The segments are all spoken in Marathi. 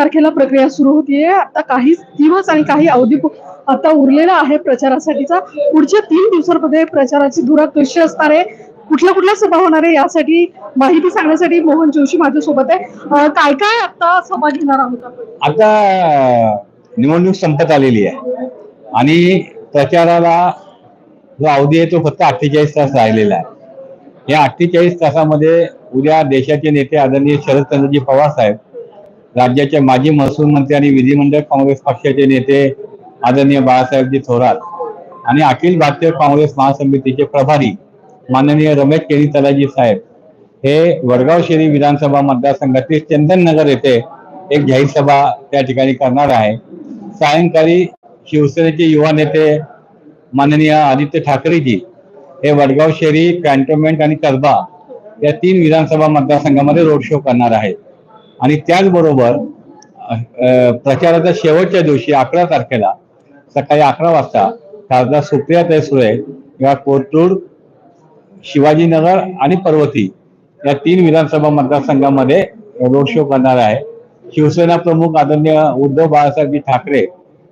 तारखेला प्रक्रिया सुरू होतीये. आता काही दिवस आणि काही अवधी आता उरलेला आहे प्रचारासाठीचा. पुढच्या तीन दिवसांमध्ये प्रचाराची धुरा कशी असणार आहे? कुठल्या कुठल्या सभा होणार आहे? यासाठी माहिती सांगण्यासाठी मोहन जोशी माझ्यासोबत आहे. काय काय आता सभा घेणार आहोत आता निवडणूक संपत आलेली आहे. आणि प्रचाराला जो अवधी आहे तो फक्त अठ्ठेचाळीस तास राहिलेला आहे. या अठ्ठेचाळीस तासामध्ये उद्या देशाचे नेते आदरणीय शरदचंद्रजी पवार साहेब राज्याचे माजी महसूल मंत्री आणि विधिमंडळ काँग्रेस पक्षाचे नेते आदरणीय बाळासाहेबजी थोरात आणि अखिल भारतीय काँग्रेस महासमितीचे प्रभारी माननीय रमेश केनी तलाजी साहेब हे वडगाव शेरी विधानसभा मतदारसंघातील चंदननगर येथे एक जाहीर सभा त्या ठिकाणी करणार आहे. सायंकाळी शिवसेनेचे युवा नेते माननीय आदित्य ठाकरेजी हे वडगाव शेरी कॅन्टोन्मेंट आणि कसबा या तीन विधानसभा मतदारसंघामध्ये रोड शो करणार आहेत. आणि त्याचबरोबर प्रचाराच्या शेवटच्या दिवशी अकरा तारखेला सकाळी अकरा वाजता खासदार सुप्रिया सुळे या कोथरूड शिवाजीनगर आणि पर्वती या तीन विधानसभा मतदारसंघामध्ये रोड शो करणार आहे. शिवसेना प्रमुख आदरणीय उद्धव बाळासाहेब ठाकरे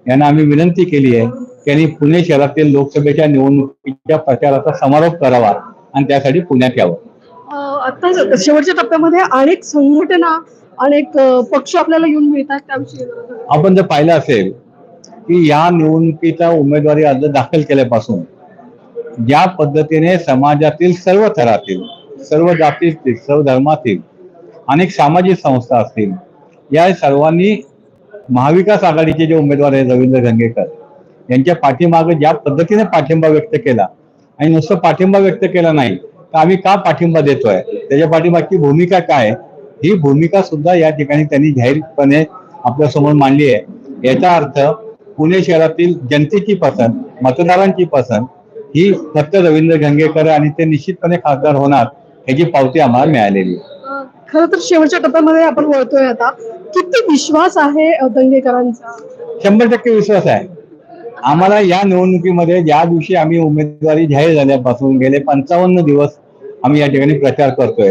यांना आम्ही विनंती केली आहे त्यांनी पुणे शहरातील लोकसभेच्या निवडणुकीच्या प्रचाराचा समारोप करावा आणि त्यासाठी पुण्यात यावं. आता शेवटच्या टप्प्यामध्ये अनेक संघटना अनेक पक्ष आपल्याला येऊन मिळतात त्याविषयी आपण जर पाहिलं असेल की या निवडणुकीचा उमेदवारी अर्ज दाखल केल्यापासून ज्या पद्धतीने समाजातील सर्व थरातील सर्व जातीतील सर्व धर्मातील अनेक सामाजिक संस्था असतील या सर्वांनी महाविकास आघाडीचे जे उमेदवार आहेत रवींद्र गंगेकर यांच्या पाठीमागे ज्या पद्धतीने पाठिंबा व्यक्त केला आणि नुसतं पाठिंबा व्यक्त केला नाही तर आम्ही का पाठिंबा देतोय? त्याच्या पाठीमागची भूमिका काय ही भूमिका सुद्धा या ठिकाणी त्यांनी जाहीरपणे आपल्यासमोर मांडली आहे. याचा अर्थ पुणे शहरातील जनतेची पसंत मतदारांची पसंत ही फक्त रवींद्र गंगेकर आणि ते निश्चितपणे खासदार होणार ह्याची पावती आम्हाला मिळालेली खरं तर शेवटच्या टप्प्यामध्ये आपण वळतोय आता. किती विश्वास आहे दंगेकरांचा? शंभर टक्के विश्वास आहे. आम्हाला या निवडणुकीमध्ये ज्या दिवशी आम्ही उमेदवारी जाहीर झाल्यापासून गेले पंचावन्न दिवस आम्ही या ठिकाणी प्रचार करतोय.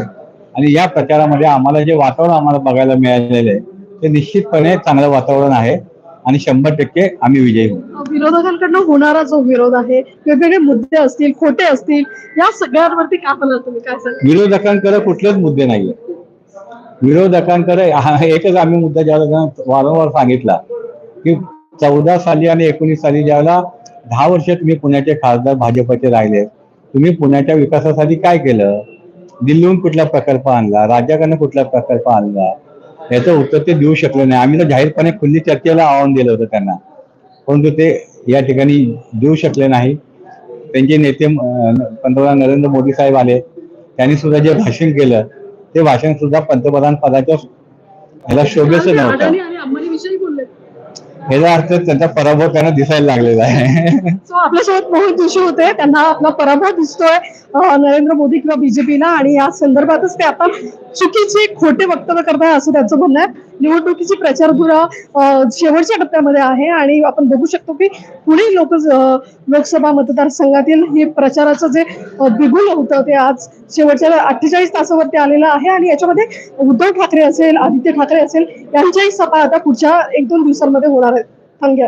आणि या प्रचारामध्ये आम्हाला जे वातावरण आम्हाला बघायला मिळालेलं आहे ते निश्चितपणे चांगलं वातावरण आहे आणि शंभर टक्के आम्ही विजयी होऊ. विरोधकांकडनं होणारा जो विरोध आहे वेगवेगळे मुद्दे असतील खोटे असतील या सगळ्यांवरती काय म्हणाल तुम्ही? काय विरोधकांकडे कुठलेच मुद्दे नाहीये. विरोधकांकडे हा एकच आम्ही मुद्दा ज्यावेळेला वारंवार सांगितला की चौदा साली आणि एकोणीस साली ज्यावेळेला दहा वर्ष तुम्ही पुण्याचे खासदार भाजपचे राहिले तुम्ही पुण्याच्या विकासासाठी काय केलं? दिल्लीहून कुठला प्रकल्प आणला राज्याकडनं कुठला प्रकल्प आणला याचं उत्तर ते देऊ शकले नाही. आम्ही तर जाहीरपणे खुल्ली चर्चेला आव्हान दिलं होतं त्यांना. परंतु ते या ठिकाणी देऊ शकले नाही. त्यांचे नेते पंतप्रधान नरेंद्र मोदी साहेब आले. त्यांनी सुद्धा जे भाषण केलं ते भाषण सुद्धा पंतप्रधान पदाच्या ह्याला शोभेचं नव्हतं. ह्याचा अर्थ त्यांचा पराभव त्यांना दिसायला लागलेला आहे. सो आपल्यासोबत मोहित जोशी होते. त्यांना आपला पराभव दिसतोय नरेंद्र मोदी किंवा बीजेपीला आणि या संदर्भातच ते आता चुकीचे खोटे वक्तव्य करताय असं त्यांचं म्हणणं आहे. निवडणुकीची प्रचारधुरा शेवटच्या टप्प्यामध्ये आहे आणि आपण बघू शकतो की पुणे लोक लोकसभा मतदारसंघातील हे प्रचाराचं जे बिगुल होतं ते आज शेवटच्या अठ्ठेचाळीस तासावरती आलेलं आहे आणि याच्यामध्ये उद्धव ठाकरे असेल आदित्य ठाकरे असेल यांच्याही सभा आता पुढच्या एक दोन दिवसांमध्ये होणार आहेत. थँक्यू